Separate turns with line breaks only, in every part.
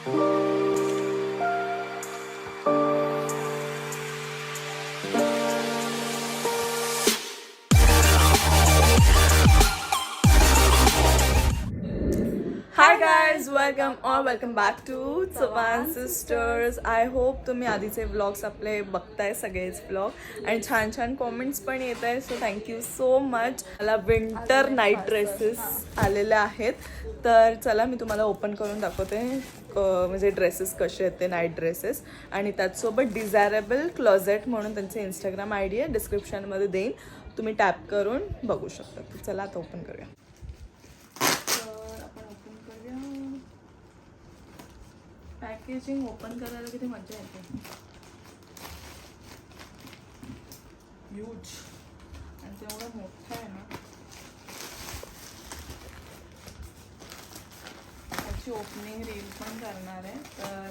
Hi guys welcome or welcome back to Chavan sisters I hope तुम्ही आधीचे vlogs आपले बघताय सगळेच व्लॉग आणि छान छान कॉमेंट्स पण येत आहे so thank you so much मला विंटर नाईट ड्रेसेस आलेले आहेत. तर चला मी तुम्हाला ओपन करून दाखवते. म्हणजे ड्रेसेस कसे आहेत ते नाईट ड्रेसेस आणि त्याचसोबत डिझायरेबल क्लॉझेट म्हणून त्यांचे इंस्टाग्राम आय डी आहे. डिस्क्रिप्शनमध्ये देईन. तुम्ही टॅप करून बघू शकता. तर चला आता ओपन करूया. तर आपण ओपन करूया. पॅकेजिंग ओपन करायला किती मजा येते. ह्यूज आणि तेवढं मोठं आहे ना. ची ओपनिंग रील पण करणार आहे. तर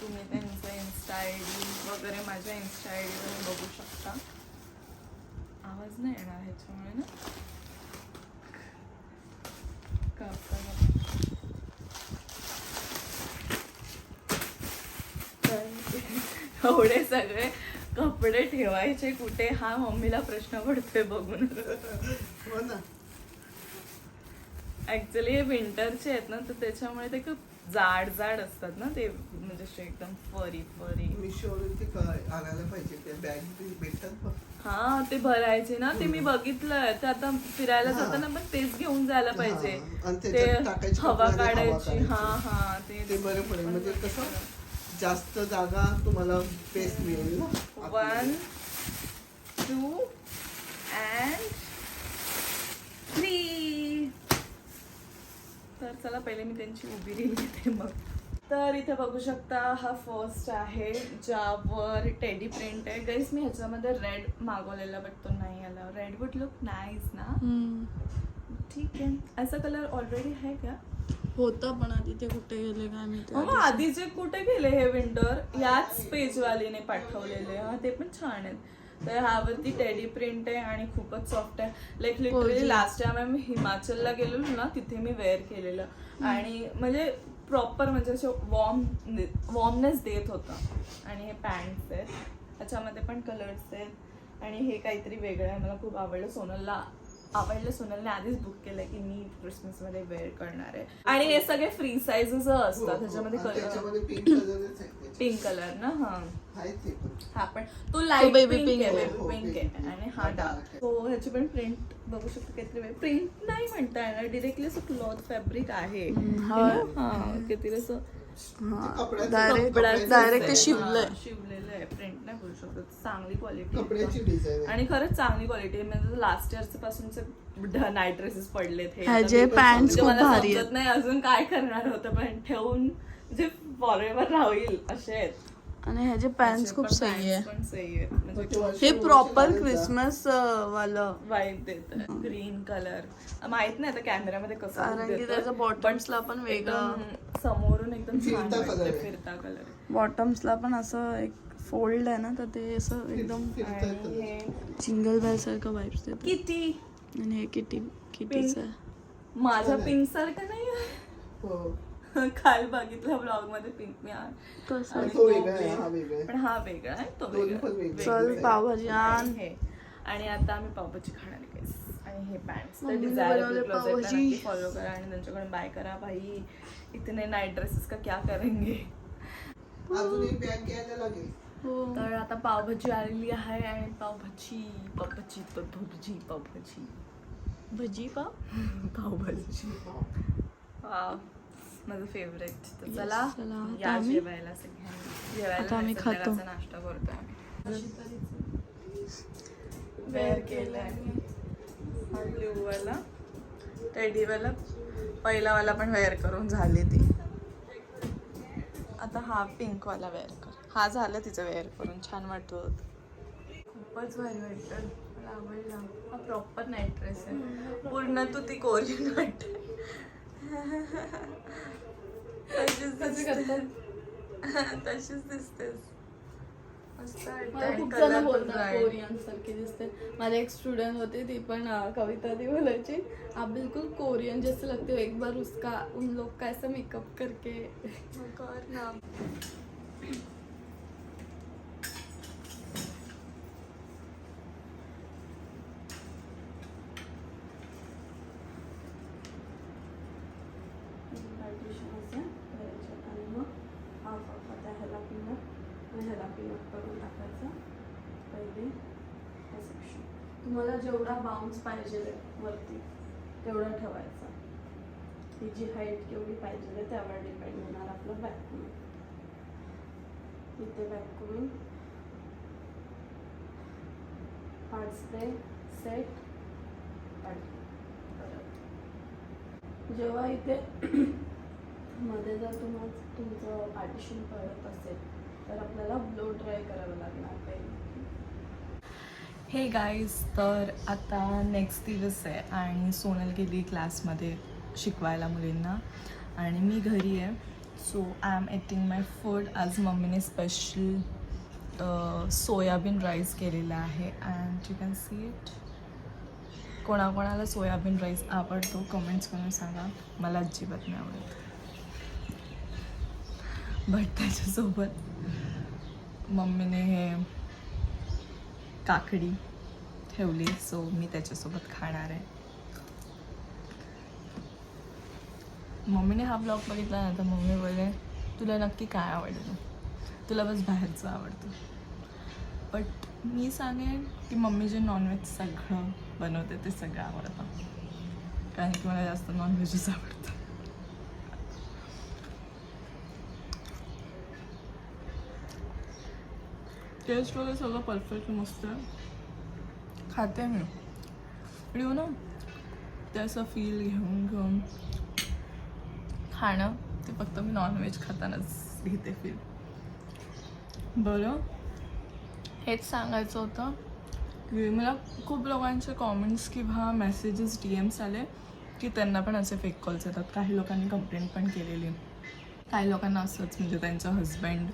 तुम्ही त्यांचं इन्स्टा आय डी वगैरे माझ्या इन्स्टा आय डीवरून बघू शकता. आवाज नाही येणार ह्याच्यामुळे ना? तर एवढे सगळे कपडे ठेवायचे कुठे? हा मम्मीला प्रश्न पडतोय बघून.
हो ना.
ऍक्च्युली हे विंटरचे आहेत ना तर त्याच्यामुळे ते खूप जाड जाड असतात ना ते म्हणजे असे एकदम फरी फरी
मी शोरूम ते काय आणायला पाहिजे त्या बॅग भेटतात बघ.
हा ते भरायचे ना ते मी बघितलंय. ते आता फिरायला. जाताना पण तेच घेऊन जायला पाहिजे.
हा, आणि
ते
त्याच्यात टाकायची
हवा काढायची हा
काढायची.
हा ते
ते बरं पडेल. म्हणजे कसं जास्त जागा तुम्हाला स्पेस मिळेल ना.
वन
आतमध्ये.
टू अँड थ्री तर चला पहिले मी त्यांची उभी रील घेते मग. तर इथे बघू शकता हा फर्स्ट आहे ज्यावर टेडी प्रिंट आहे. गाईस मी ह्याच्यामध्ये रेड मागवलेला बट तो नाही आला. रेड वुड लुक नाईस ना? ठीक आहे. असा कलर ऑलरेडी आहे का?
होतं पण आधी ते कुठे गेले काय
मग आधीचे कुठे गेले हे विंटर याच पेजवालीने पाठवलेले. हा ते पण छान आहेत. तर ह्यावरती टेडी प्रिंट आहे आणि खूपच सॉफ्ट आहे. लाईक लिटरली लास्ट टाइम आम्ही हिमाचलला गेलेलो ना तिथे मी वेअर केलेलं. आणि म्हणजे प्रॉपर म्हणजे असं वॉर्म वॉर्मनेस देत होता. आणि हे पॅन्ट्स आहेत. त्याच्यामध्ये पण कलर्स आहेत. आणि हे काहीतरी वेगळं आहे. मला खूप आवडलं सोनलला. आवडलं सोनलने आधीच बुक केलंय की मी क्रिसमसमध्ये वेअर करणार आहे. आणि हे सगळे फ्री साईजेस
हो,
असतात.
हो.
त्याच्यामध्ये
आणि
कलर
त्याच्यामध्ये पिंक
कलर ना? हा. हा पण तो लाइट
baby
पिंक आहे. बेबी
हो,
पिंक
baby
आहे. आणि हा
हा
डार्क. सो ह्याची पण प्रिंट बघू शकतो काहीतरी प्रिंट नाही म्हणता येणार. डिरेक्टली असं क्लॉथ फॅब्रिक आहे.
हा.
है? हा काहीतरी असं
डायरेक्ट शिवलंय
हा, शिवलेलं आहे. प्रिंट नाही बोलू शकत. चांगली क्वालिटी
कपड्याची डिझाईन
आणि खरंच चांगली क्वालिटी आहे. म्हणजे लास्ट इयरचे पासूनचे नाईट ड्रेसेस पडलेत हे. म्हणजे समजत नाही अजून काय करणार होतं पण ठेवून जे फॉरेवर राहील असे आहेत.
आणि ह्याचे पॅन्ट
असे
खूप सही आहे.
म्हणजे
हे प्रॉपर क्रिसमस वालं.
वाईट देत ग्रीन कलर माहीत नाही आता कॅमेऱ्यामध्ये कसं
कारण की. त्याचं बॉटम्सला पण वेगळं
एकदम समोरून एकदम छान
फिरता
कलर
बॉटम्सला पण असं एक फोल्ड आहे ना तर ते असं एकदम सिंगल बेल सारखं वाईब्स देत.
किती
आणि हे किटी किटीचं आहे.
माझ्या पिंक सारखं नाही
हो.
काल बघितलं ब्लॉगमध्ये पिंक मी
आणि तो वेगळा आहे. हा वेगळा आहे.
पण हा वेगळा आहे तो
दोन्ही
वेगळा.
पण वेगळे.
चल
वेगळे.
पावभाजी आण
आणि हे. आणि आता आम्ही पावभाजी खाणार guys. आणि हे पॅन्ट
मम्मीने बनवले पावभाजी.
फॉलो करा आणि त्यांच्याकडून बाय करा. भाई इतने नाईट ड्रेसेस का क्या करेंगे?
अजून एक बॅग घ्यायला लागेल.
हो.
तर आता पावभाजी आलेली आहे आणि पावभाजी पावभाजी पावभाजी पावभाजी.
भजी पाव?
पावभाजी. वाव माझं फेवरेट तर चला. या जेवायला सगळ्यांनी. जेवायला
आम्ही खातो.
नाश्ता करतो आम्ही. वेअर केलाय. हा ब्ल्यू वाला टेडी वाला पहिला वाला पण वेअर करून झाली ती. आता हा पिंक वाला वेअर कर. हा झालं तिचं वेअर करून. छान वाटत. होत खूपच भारी वाटतं. मला आवडला हा प्रॉपर नाईट ड्रेस आहे पूर्ण तू ती कोरियन वाटते. तशीच दिसते. तशीच दिसतेस.
मला खूप जण बोलतात दिसते. माझी एक स्टुडंट होती ती पण कविता ती बोलायची. आप बिल्कुल कोरियन जैसे लगते हो एक बार उसका उन लोग का ऐसा मेकअप करके
मग कर ना
पार्टिशन असे करायचे आणि मग हाफ हाफ आता ह्याला पिनअप आणि ह्याला पिनअप करून टाकायचं पहिले हे सेक्शन तुम्हाला जेवढा बाउन्स पाहिजे वरती. तेवढा ठेवायचा. ही जी हाईट केवढी पाहिजे त्यावर डिपेंड होणार आपलं बॅकून इथे बॅकून करून पाच ते सेट जेव्हा इथे मध्ये जर तुम्हाला तुमचं पार्टिशन पडत असेल तर आपल्याला ब्लो ड्राय करावं लागणार. पहिले
हे गाईज तर आता नेक्स्ट दिवस आहे आणि सोनल गेली क्लासमध्ये शिकवायला मुलींना. आणि मी घरी आहे. So I am eating my food आज मम्मीने स्पेशल सोयाबीन राईस केलेला आहे. And you can see it कोणाकोणाला सोयाबीन राईस आवडतो कमेंट्स करून सांगा. मला अजिबात नाही आवडत. बट त्याच्यासोबत मम्मीने हे काकडी ठेवली सो मी त्याच्यासोबत खाणार आहे. मम्मीने हा ब्लॉग बघितला ना तर मम्मी बोलले तुला नक्की काय आवडतं? तुला बस बाहेरचं आवडतं. बट मी सांगेन की मम्मी जे नॉनव्हेज सगळं बनवते ते सगळं आवडतं. कारण की मला जास्त नॉनव्हेजच आवडतं. टेस्ट वगैरे सगळं परफेक्ट मस्त आहे खाते मी येऊ ना ते असं फील घेऊन घेऊन खाणं ते फक्त मी नॉनव्हेज खातानाच घेते फील बरं हेच सांगायचं होतं की मला खूप लोकांचे कॉमेंट्स किंवा मेसेजेस डी एम्स आले की त्यांना पण असे फेक कॉल्स येतात काही लोकांनी कंप्लेंट पण केलेली काही लोकांना असंच म्हणजे त्यांचं हजबंड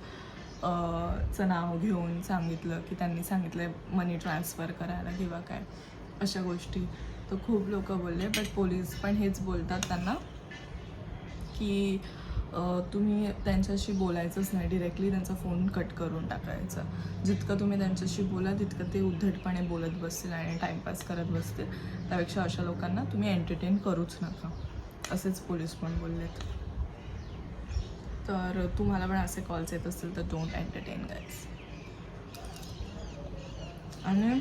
चं नाव घेऊन सांगितलं की त्यांनी सांगितलं मनी ट्रान्सफर करायला किंवा काय. अशा गोष्टी. तर खूप लोक बोलले बट पोलीस पण हेच बोलतात त्यांना की तुम्ही त्यांच्याशी बोलायचंच नाही. डिरेक्टली त्यांचा फोन कट करून टाकायचा. जितकं तुम्ही त्यांच्याशी बोला तितकं ते उद्धटपणे बोलत बसतील आणि टाईमपास करत बसतील. त्यापेक्षा अशा लोकांना तुम्ही एंटरटेन करूच नका. असेच पोलीस पण बोललेत. तर तुम्हाला पण असे कॉल्स येत असतील तर डोंट एंटरटेन गाईज आणि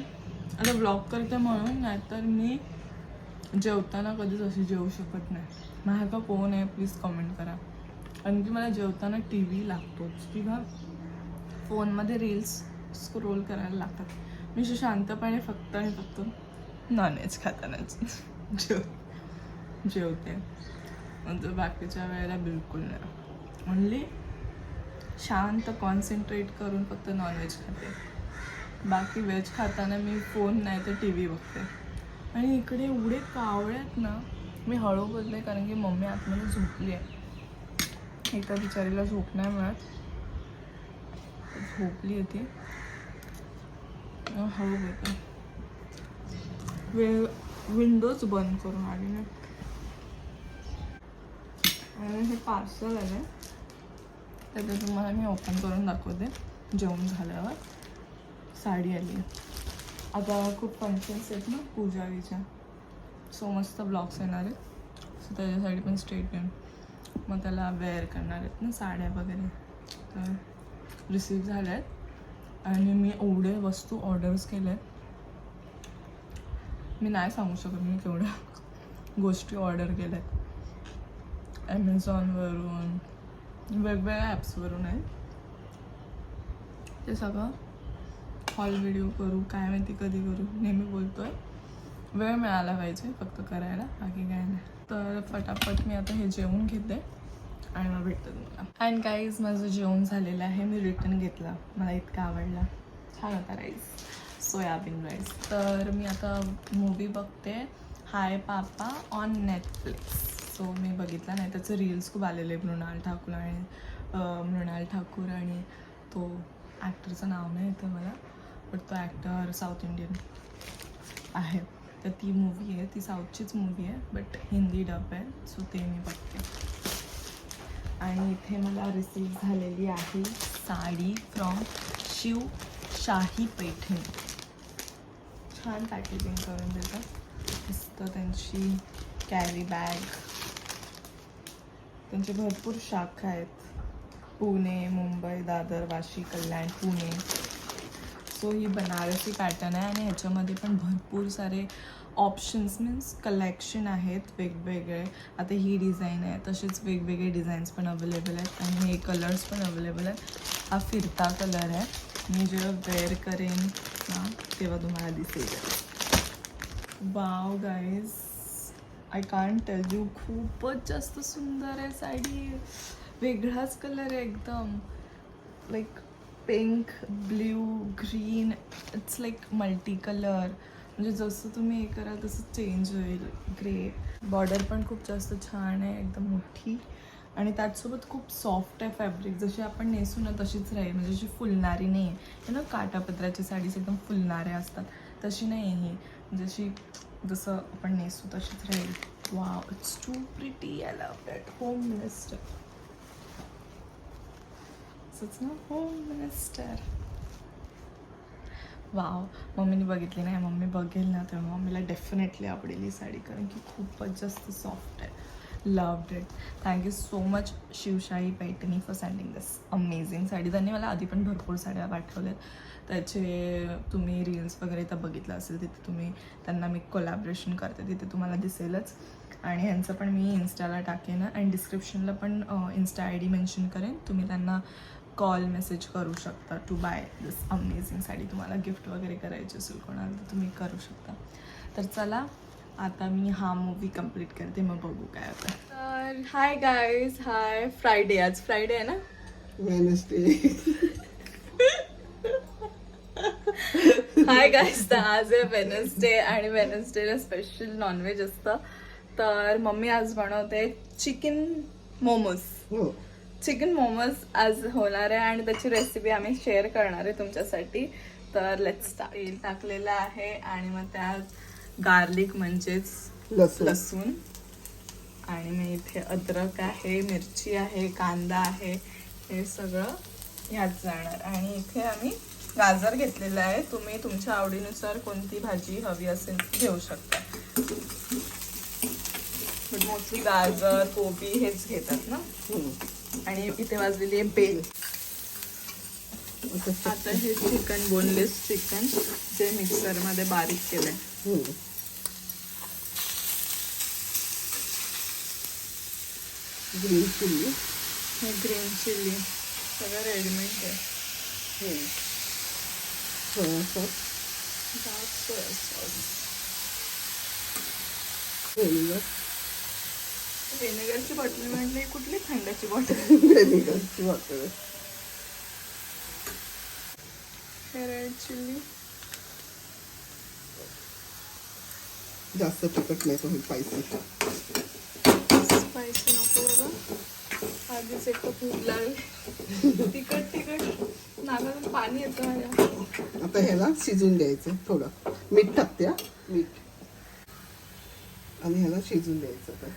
आता ब्लॉग करते म्हणून नाहीतर मी जेवताना कधीच अशी जेवू शकत नाही. माझ्या का कोण आहे प्लीज कमेंट करा. कारण की मला जेवताना टी व्ही लागतोच. किंवा फोनमध्ये रील्स स्क्रोल करायला लागतात. मी अशी शांतपणे फक्त आणि फक्त नॉनव्हेज खातानाच जेव जेवते. म्हणजे बाकीच्या वेळेला बिलकुल नाही. ओनली शांत कॉन्सन्ट्रेट करून फक्त नॉनव्हेज खाते. बाकी व्हेज खाताना मी फोन नाही तर टी व्ही बघते. आणि इकडे एवढे कावळ्यात ना मी हळू बोलले कारण की मम्मी आतमध्ये झोपली आहे. एका बिचारीला झोप नाही मिळत. झोपली होती. हळू बोलते. वे विंडोज बंद करून आली ना आणि हे पार्सल आलं तर ते तुम्हाला मी ओपन करून दाखवते. जेवण झाल्यावर साडी आली आहे. आता खूप फंक्शन्स आहेत ना पूजावीच्या सो मस्त ब्लॉग्स येणार आहेत. सो त्याच्यासाठी पण स्टेटमेंट मग त्याला वेअर करणार आहेत ना साड्या वगैरे. तर रिसीव झाल्या आहेत आणि मी एवढे वस्तू ऑर्डर्स केल्या आहेत मी नाही सांगू शकत मी केवढ्या गोष्टी ऑर्डर केल्या आहेत ॲमेझॉनवरून वेगवेगळ्या ॲप्सवरून आहे. ते सगळं. हॉल व्हिडिओ करू काय माहिती कधी करू नेहमी बोलतोय. वेळ मिळाला पाहिजे फक्त करायला बाकी काय नाही. तर फटाफट मी आता हे जेवून घेते आणि मग भेटते तुम्हाला. अँड गाईज माझं जेवण झालेलं आहे मी रिटर्न घेतला. मला इतका आवडला. छान होता राईस सोयाबीन राईस तर मी आता मूवी बघते. Hi papa on Netflix so मी बघितला नाही. त्याचे रील्स खूप आलेले मृणाल ठाकूर आणि मृणाल ठाकूर आणि तो ॲक्टरचं नाव नाही येतं मला बट तो ॲक्टर साऊथ इंडियन आहे. तर ती मूवी आहे ती साऊथचीच मूवी आहे बट हिंदी डब आहे सो ते मी बघते. आणि इथे मला रिसीव झालेली आहे साडी फ्रॉम शिव शाही पैठणी. छान पॅकेजिंग करून देतात. मस्त त्यांची कॅरी बॅग त्यांचे भरपूर शाखा आहेत. पुणे मुंबई दादर वाशी कल्याण पुणे. सो ही बनारसी पॅटर्न आहे आणि ह्याच्यामध्ये पण भरपूर सारे ऑप्शन्स मीन्स कलेक्शन आहेत वेगवेगळे. आता ही डिझाईन आहे तसेच वेगवेगळे डिझाईन्स पण अवेलेबल आहेत आणि हे कलर्स पण अवेलेबल आहेत. हा फिरता कलर आहे. मी जेव्हा वेअर करेन ना तेव्हा तुम्हाला दिसेल. Wow guys I can't tell you खूपच जास्त सुंदर आहे साडी. वेगळाच कलर आहे एकदम. Like pink blue green it's like multi colour म्हणजे जसं तुम्ही हे करा तसं चेंज होईल. ग्रे बॉर्डर पण खूप जास्त छान आहे एकदम मोठी. आणि त्याचसोबत खूप सॉफ्ट आहे फॅब्रिक जशी आपण नेसू ना तशीच राहील. म्हणजे अशी फुलणारी नाही. आहे ना काटापत्राची साडीज एकदम फुलणाऱ्या असतात. तशी नाही आहे ही. म्हणजे जशी जसं आपण नेसू तशीच राहील. वा it's too pretty I love that home minister असंच ना होम मिनिस्टर वाव मम्मीने बघितली नाही. मम्मी बघेल ना तेव्हा. मम्मीला डेफिनेटली आवडेल ही साडी कारण की खूपच जास्त सॉफ्ट आहे. Loved it thank you so much Shivshahi Paithani for sending this amazing sari त्यांनी मला आधी पण भरपूर साड्या पाठवल्या त्याचे तुम्ही रील्स वगैरे तर बघितलं असेल तिथे तुम्ही त्यांना मी कोलॅबरेशन करते तिथे तुम्हाला दिसेलच. आणि ह्यांचं पण मी इन्स्टाला टाकेन अँड डिस्क्रिप्शनला पण इन्स्टा आय डी मेन्शन करेन. तुम्ही त्यांना कॉल मेसेज करू शकता to buy this amazing sari. तुम्हाला गिफ्ट वगैरे करायची असेल कोणाला तर तुम्ही करू शकता. तर चला आता मी हा मूवी कंप्लीट करते मग बघू काय होतं. तर हाय गाईज हाय फ्रायडे आज फ्रायडे आहे ना?
वेनसडे
हाय गाईज तर आज आहे वेनसडे आणि वेनसडेला स्पेशल नॉनव्हेज असतं. तर मम्मी आज बनवते चिकन मोमोज
हो.
चिकन मोमोज आज होणार आहे आणि त्याची रेसिपी आम्ही शेअर करणार आहे तुमच्यासाठी. तर लेट्स तेल टाकलेलं आहे आणि मग त्यात गार्लिक म्हणजेच
लसूण.
लसूण. आणि मग इथे अद्रक आहे मिरची आहे कांदा आहे हे सगळं ह्यात जाणार. आणि इथे आम्ही गाजर घेतलेलं आहे. तुम्ही तुमच्या आवडीनुसार कोणती भाजी हवी असेल घेऊ शकता. मोस्टली गाजर कोबी हेच घेतात ना?
हम्म.
आणि इथे वाजलेली आहे बेल
आता
आता हे चिकन बोनलेस चिकन जे मिक्सरमध्ये बारीक केलंय.
ग्रीन चिल्ली
हे ग्रीन चिल्ली सगळं रेडीमेड आहे
हम्म. Soya sauce
dark soya sauce
vinegar
व्हिनेगरची bottle म्हटली कुठली थंडाची बॉटल
व्हेनिगरची बॉटल
रेड चिल्ली
जास्त तिखट नाही तो स्पायसी
स्पायसी नको बाबा. आधीच एक तर लागली तिखट तिखट. नाकातून पाणी येतं माझ्या
आता ह्याला शिजून द्यायचं थोडं. मीठ टाकते हा. मीठ. आणि ह्याला शिजून द्यायचं आता.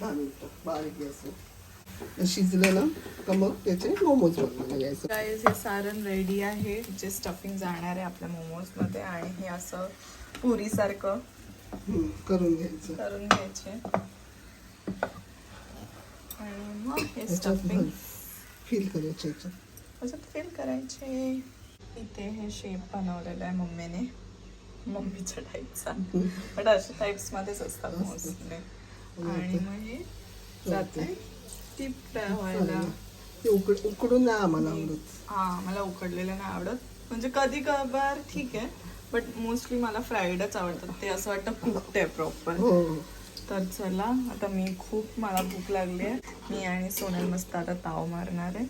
दहा मिनिटं बारीक गॅसवर शिजलं ना का मग त्याचे मोमोज बनवायला घ्यायचं.
गाईज हे सारण रेडी आहे. जे स्टफिंग जाणार आहे आपल्या मोमोजमध्ये आणि हे असं पुरीसारखं
करून घ्यायचं.
करून घ्यायचे. आणि मग हे
ह्याच्यात
स्टफिंग
फील करायचं याच्यात.
असं फिल करायचे. इथे हे शेप बनवलेलं आहे मम्मीने. मम्मीच्या टाईपचा बट अशा टाईप्स मध्येच असतात मोस्टली आणि मग हे जाते. टीप फ्राय व्हायला
ते उकड उकडून नाही आम्हाला आवडत.
हा मला उकडलेलं नाही आवडत. म्हणजे कधी कभार ठीक आहे बट मोस्टली मला फ्राईडच आवडतात. ते असं वाटतं कुकते प्रॉपर
हो.
तर चला आता मी खूप मला भूक लागली आहे. मी आणि सोनल मस्त आता ताव मारणार आहे.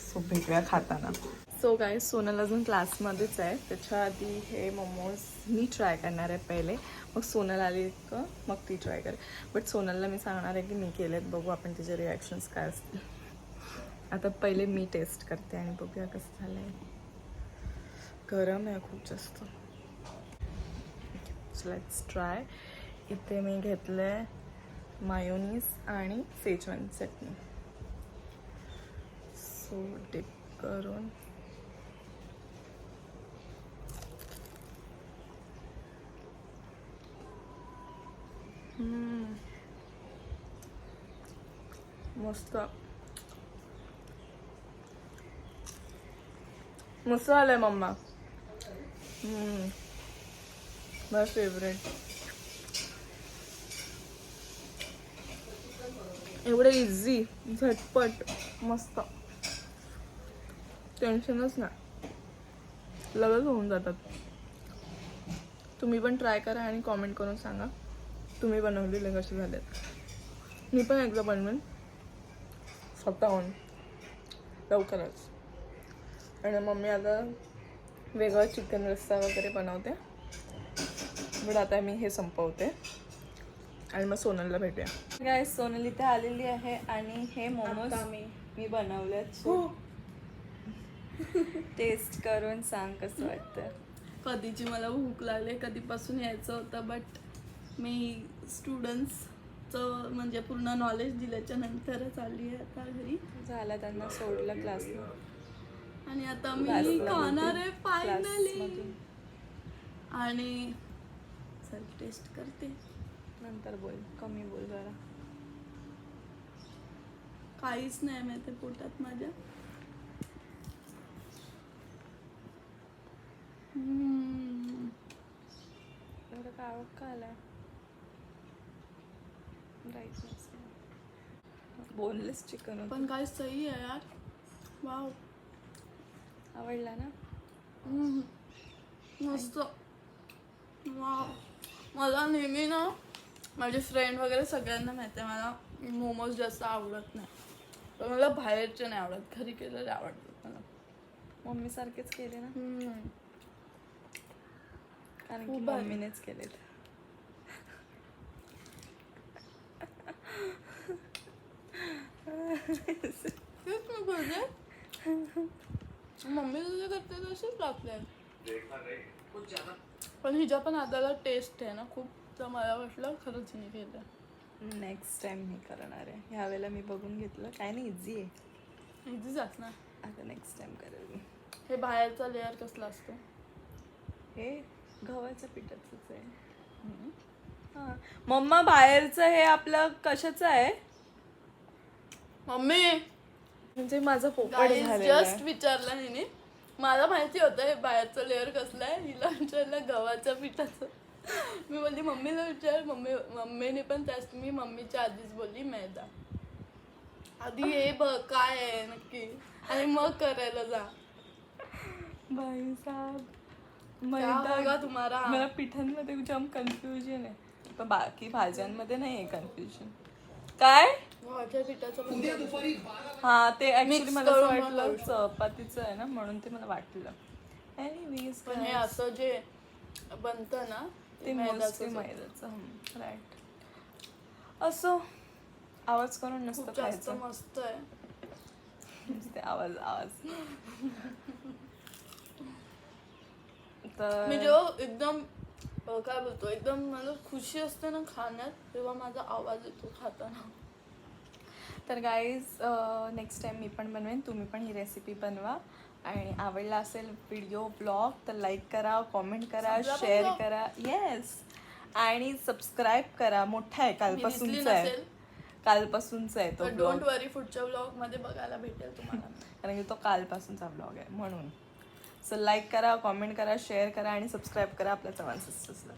सो भेटूया खाताना. सो काय सोनल अजून क्लासमध्येच आहे. त्याच्या आधी हे मोमोज मी ट्राय करणार आहे पहिले. मग सोनल आली का मग ती ट्राय करे बट सोनलला मी सांगणार आहे की मी केलेत. बघू आपण तिचे रिॲक्शन्स काय असतील. आता पहिले मी टेस्ट करते आणि बघूया कसं झालं आहे गरम आहे खूप जास्त. लेट्स ट्राय इथे मी घेतलंय मायोनीज आणि सेजवान चटणी. सो डिप करून. हम्म. मस्त. मस्त आलंय मम्मा. माय फेवरेट एवढं इझी झटपट मस्त. टेन्शनच नाही. लगेच होऊन जातात. तुम्ही पण ट्राय करा आणि कॉमेंट करून सांगा. तुम्ही बनवलेले कसे झालेत. मी पण एकदा बनवेन. स्वतःहून लवकरच. आणि मम्मी आता वेगळं चिकन रस्सा वगैरे बनवते. बट आता मी हे संपवते. आणि मग सोनलला भेटूया. काय सोनल इथे आलेली आहे आणि हे मोमोज
मी.
मी बनवलेत. टेस्ट करून सांग कसं वाटतं
कधीची मला भूक लागली कधीपासून यायचं होतं बट मी स्टुडंट्सचं म्हणजे पूर्ण नॉलेज दिल्याच्या नंतरच आली आहे आता घरी.
झाला त्यांना सोडलं क्लासला
आणि आता मी खाणार आहे. फायनली. आणि चल टेस्ट करते.
नंतर बोल कमी बोल जरा.
काहीच नाही माहिती पोटात माझ्या. हम्म.
एवढं काळं का आलाय? बोनलेस चिकन
पण काय सही आहे यार. वाव.
आवडला ना.
मस्त. वाव. मला नेहमी ना माझे फ्रेंड वगैरे सगळ्यांना माहिती आहे मला मोमोज जास्त आवडत नाही. पण मला बाहेरचे नाही आवडत घरी केलेले आवडतात मला.
मम्मी सारखेच केले ना?
हम्म.
कारण की
खूप भारी.
मम्मीनेच केलेत.
तेच मी बोलते मम्मी तुझे करते तसेच लागते पण हिच्या पण आदाला टेस्ट आहे ना खूप तर मला वाटलं खरंच हिने केलं.
नेक्स्ट टाइम मी करणार आहे. ह्या वेळेला मी बघून घेतलं. काय नाही इझी आहे.
इझी जात ना.
आता नेक्स्ट टाइम करेल मी.
हे बाहेरचा लेअर कसला असतो?
हे गव्हाच्या पिठाचंच आहे. हां. मम्मा बाहेरचं हे आपलं कशाचं आहे?
मम्मी!
म्हणजे माझं पोपट
जस्ट. विचारलं हिने. मला माहिती होतं हे बाहेरचं लेअर कसलं आहे. हिला विचारलं गव्हाच्या पिठाचं. मी बोलली मम्मीला विचार मम्मी मम्मीने पण त्याच मी मम्मीच्या आधीच बोलली मैदा. आधी हे बघ काय आहे नक्की आणि मग करायला जा.
बाई साहेब
क्या होगा
मैदा
तुम्हारा.
मला पिठांमध्ये जाम कन्फ्युजन आहे. पण बाकी भाज्यांमध्ये नाही आहे कन्फ्युजन काय?
गव्हाच्या पिठाचं पण.
हा ते ऍक्च्युली मला असं
करून
वाटलं चपातीचं आहे ना म्हणून ते मला वाटलं. एनिवेज
पण हे असं जे बनतं ना
ते
होतं.
मैद्याचं राईट असो आवाज करून नसतं
जास्त मस्त आहे.
आवाज आवाज.
मी
तर
जेव्हा एकदम काय बोलतो एकदम मला खुशी असते ना खाण्यात तेव्हा माझा आवाज येतो खाताना.
तर गाईज नेक्स्ट टाइम मी पण बनवेन तुम्ही पण ही रेसिपी बनवा. आणि आवडला असेल व्हिडिओ ब्लॉग तर लाईक करा कॉमेंट करा शेअर. करा. येस आणि सबस्क्राईब करा. मोठा आहे कालपासूनचा आहे. कालपासूनचा आहे तो
डोंट वरी पुढच्या ब्लॉगमध्ये बघायला भेटेल तुम्हाला.
कारण की तो कालपासूनचा ब्लॉग आहे म्हणून. सो लाईक करा कॉमेंट करा शेअर करा आणि सबस्क्राईब करा आपल्या चव्हाण सिस्टर्सला